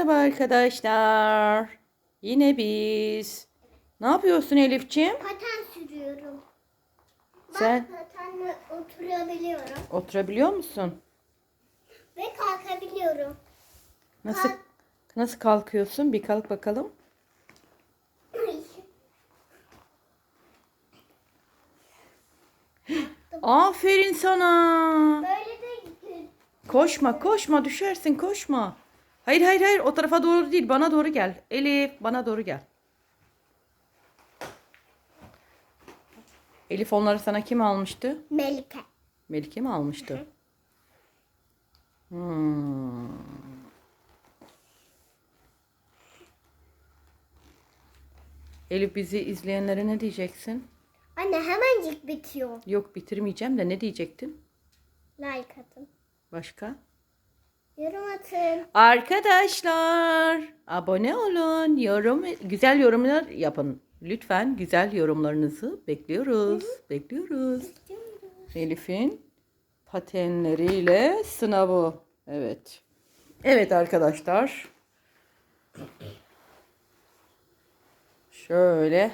Merhaba arkadaşlar. Yine biz. Ne yapıyorsun Elifçim? Paten sürüyorum. Sen patenle oturabiliyorum oturabiliyor musun? ve kalkabiliyorum. Nasıl nasıl kalkıyorsun? Bir kalk bakalım. Aferin sana. Böyle de Koşma, koşma, düşersin, koşma. Hayır, hayır, hayır. O tarafa doğru değil, bana doğru gel. Elif, bana doğru gel. Elif onları sana kim almıştı? Melike. Melike mi almıştı? Hmm. Elif bizi izleyenlere ne diyeceksin? Anne hemencik bitiyor. Yok bitirmeyeceğim de ne diyecektin? Like atın. Başka? Yorum atın. Arkadaşlar abone olun. Yorum güzel yorumlar yapın. Lütfen güzel yorumlarınızı bekliyoruz. Bekliyoruz. Elif'in patenleriyle sınavı. Evet. Evet arkadaşlar. Şöyle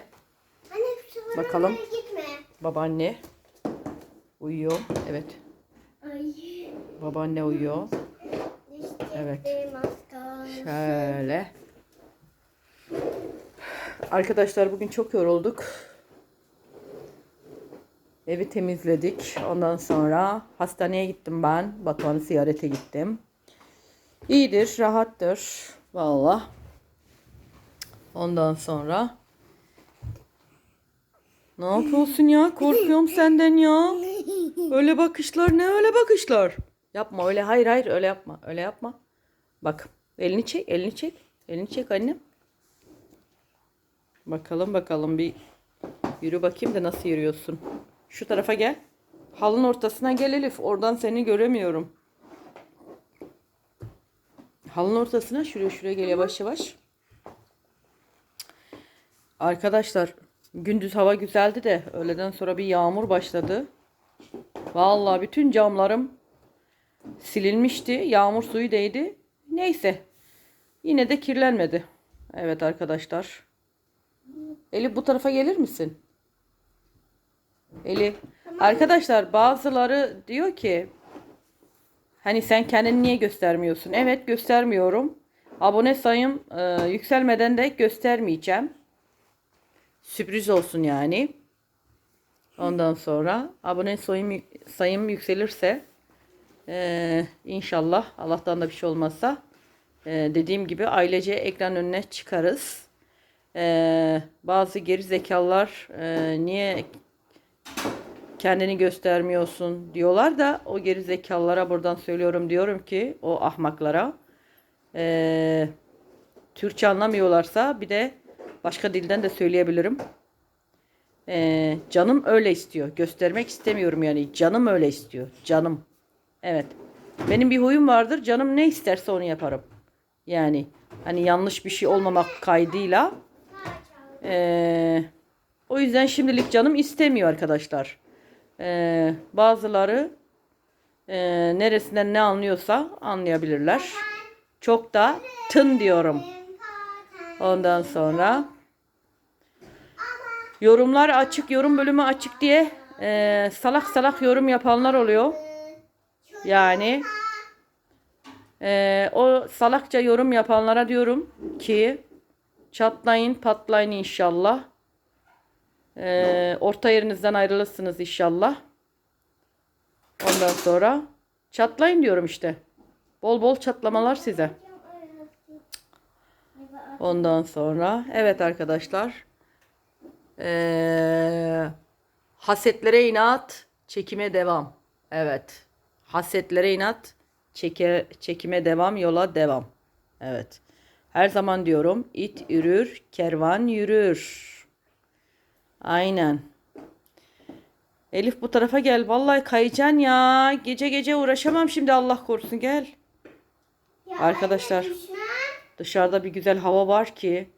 Anne Bakalım. gitme. babaanne uyuyor. Evet. Ay. Babaanne uyuyor. Evet. Şöyle. Arkadaşlar bugün çok yorulduk. Evi temizledik. Ondan sonra hastaneye gittim ben. Batuhan'ı ziyarete gittim. İyidir, rahattır. Valla. Ondan sonra ne yapıyorsun ya? Korkuyorum senden ya. Öyle bakışlar ne öyle bakışlar? Yapma öyle hayır hayır öyle yapma. Öyle yapma. Bak elini çek elini çek. Elini çek annem. Bakalım bakalım bir yürü bakayım da nasıl yürüyorsun. Şu tarafa gel. Halın ortasına gel Elif. Oradan seni göremiyorum. Halın ortasına şuraya şuraya gel yavaş yavaş. Arkadaşlar gündüz hava güzeldi de öğleden sonra bir yağmur başladı. Vallahi bütün camlarım silinmişti. Yağmur suyu değdi. Neyse. Yine de kirlenmedi. Evet arkadaşlar. Elif bu tarafa gelir misin? Elif. Arkadaşlar bazıları diyor ki hani sen kendini niye göstermiyorsun? Evet göstermiyorum. Abone sayım e, yükselmeden de göstermeyeceğim. Sürpriz olsun yani. Ondan sonra abone sayım, sayım yükselirse ee, inşallah Allah'tan da bir şey olmazsa ee, dediğim gibi ailece ekran önüne çıkarız. Ee, bazı geri zekalılar ee, niye kendini göstermiyorsun diyorlar da o geri zekalılara buradan söylüyorum diyorum ki o ahmaklara ee, Türkçe anlamıyorlarsa bir de başka dilden de söyleyebilirim. Ee, canım öyle istiyor. Göstermek istemiyorum yani. Canım öyle istiyor. Canım. Evet. Benim bir huyum vardır. Canım ne isterse onu yaparım. Yani hani yanlış bir şey olmamak kaydıyla. Ee, o yüzden şimdilik canım istemiyor arkadaşlar. Ee, bazıları e, neresinden ne anlıyorsa anlayabilirler. Çok da tın diyorum. Ondan sonra yorumlar açık, yorum bölümü açık diye e, salak salak yorum yapanlar oluyor. Yani e, o salakça yorum yapanlara diyorum ki çatlayın patlayın inşallah. E, orta yerinizden ayrılırsınız inşallah. Ondan sonra çatlayın diyorum işte. Bol bol çatlamalar size. Ondan sonra evet arkadaşlar. Ee, hasetlere inat, çekime devam. Evet. Hasetlere inat, çeke, çekime devam, yola devam. Evet. Her zaman diyorum it yürür, kervan yürür. Aynen. Elif bu tarafa gel. Vallahi kayacaksın ya. Gece gece uğraşamam şimdi Allah korusun gel. Arkadaşlar dışarıda bir güzel hava var ki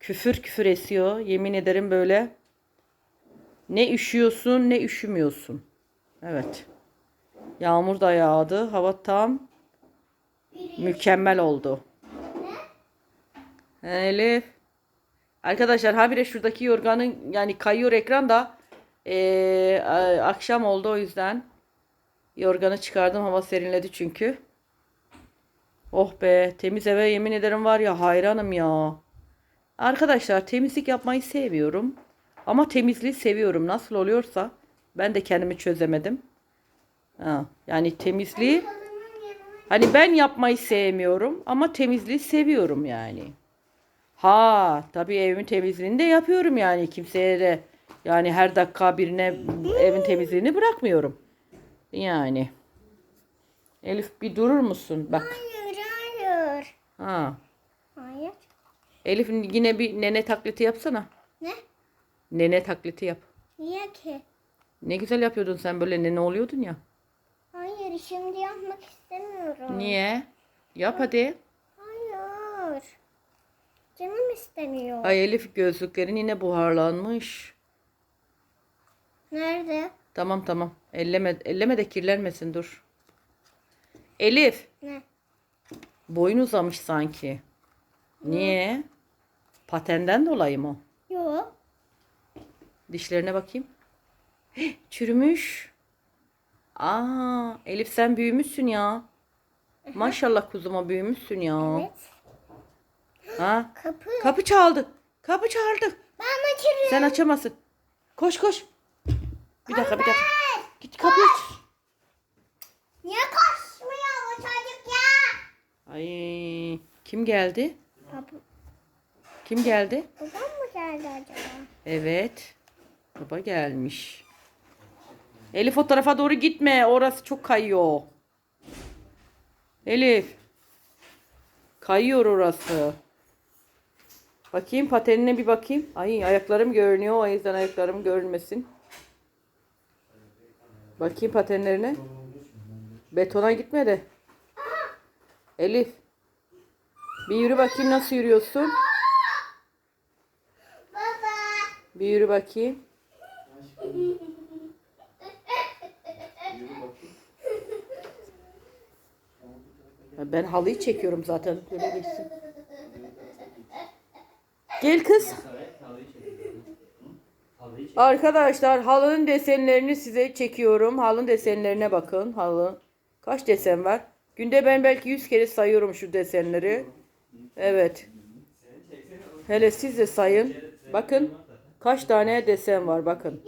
küfür küfür esiyor. Yemin ederim böyle. Ne üşüyorsun ne üşümüyorsun. Evet. Yağmur da yağdı. Hava tam mükemmel oldu. Elif. Arkadaşlar habire şuradaki yorganın yani kayıyor ekran da eee, a- akşam oldu o yüzden yorganı çıkardım hava serinledi çünkü. Oh be temiz eve yemin ederim var ya hayranım ya. Arkadaşlar temizlik yapmayı seviyorum. Ama temizliği seviyorum. Nasıl oluyorsa ben de kendimi çözemedim. Ha, yani temizliği hani ben yapmayı sevmiyorum ama temizliği seviyorum yani. Ha tabii evimin temizliğini de yapıyorum yani kimseye de yani her dakika birine evin temizliğini bırakmıyorum. Yani. Elif bir durur musun? Bak. Hayır hayır. Ha. Hayır. Elif yine bir nene taklidi yapsana. Ne? Nene taklidi yap. Niye ki? Ne güzel yapıyordun sen böyle nene oluyordun ya. Hayır şimdi yapmak istemiyorum. Niye? Yap hadi. Hayır. Canım istemiyor. Ay Elif gözlüklerin yine buharlanmış. Nerede? Tamam tamam. Elleme, elleme de kirlenmesin dur. Elif. Ne? Boyun uzamış sanki. Niye? Patenden dolayı mı? Yok. Dişlerine bakayım. Heh, çürümüş. Aa, Elif sen büyümüşsün ya. Maşallah kuzuma büyümüşsün ya. Evet. Ha? Kapı. Kapı çaldı. Kapı çaldı. Ben açarım. Sen açamazsın. Koş koş. Bir dakika bir dakika. Git kapıyı aç. Niye koşmuyor bu çocuk ya? Ay, kim geldi? Baba, Kim geldi? babam mı geldi acaba? Evet. Baba gelmiş. Elif o tarafa doğru gitme. Orası çok kayıyor. Elif. Kayıyor orası. Bakayım patenine bir bakayım. Ay ayaklarım görünüyor. O yüzden ayaklarım görünmesin. Bakayım patenlerine. Betona gitme de. Elif. Bir yürü bakayım nasıl yürüyorsun. Baba. Bir yürü bakayım. Ben halıyı çekiyorum zaten. Böyle geçsin. Gel kız. Arkadaşlar halının desenlerini size çekiyorum. Halının desenlerine bakın. Halı. Kaç desen var? Günde ben belki 100 kere sayıyorum şu desenleri. Evet. Hele siz de sayın. Bakın kaç tane desen var bakın.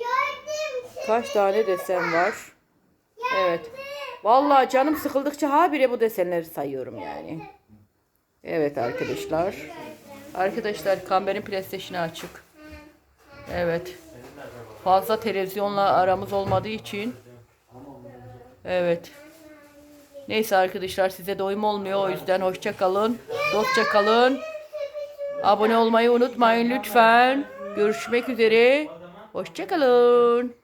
Kaç tane desen var. Evet. Vallahi canım sıkıldıkça habire bu desenleri sayıyorum yani. Evet arkadaşlar. Arkadaşlar Kamber'in PlayStation'ı açık. Evet. Fazla televizyonla aramız olmadığı için. Evet. Neyse arkadaşlar size doyum olmuyor. O yüzden hoşça kalın. Dostça kalın. Abone olmayı unutmayın lütfen. Görüşmek üzere. Hoşça kalın.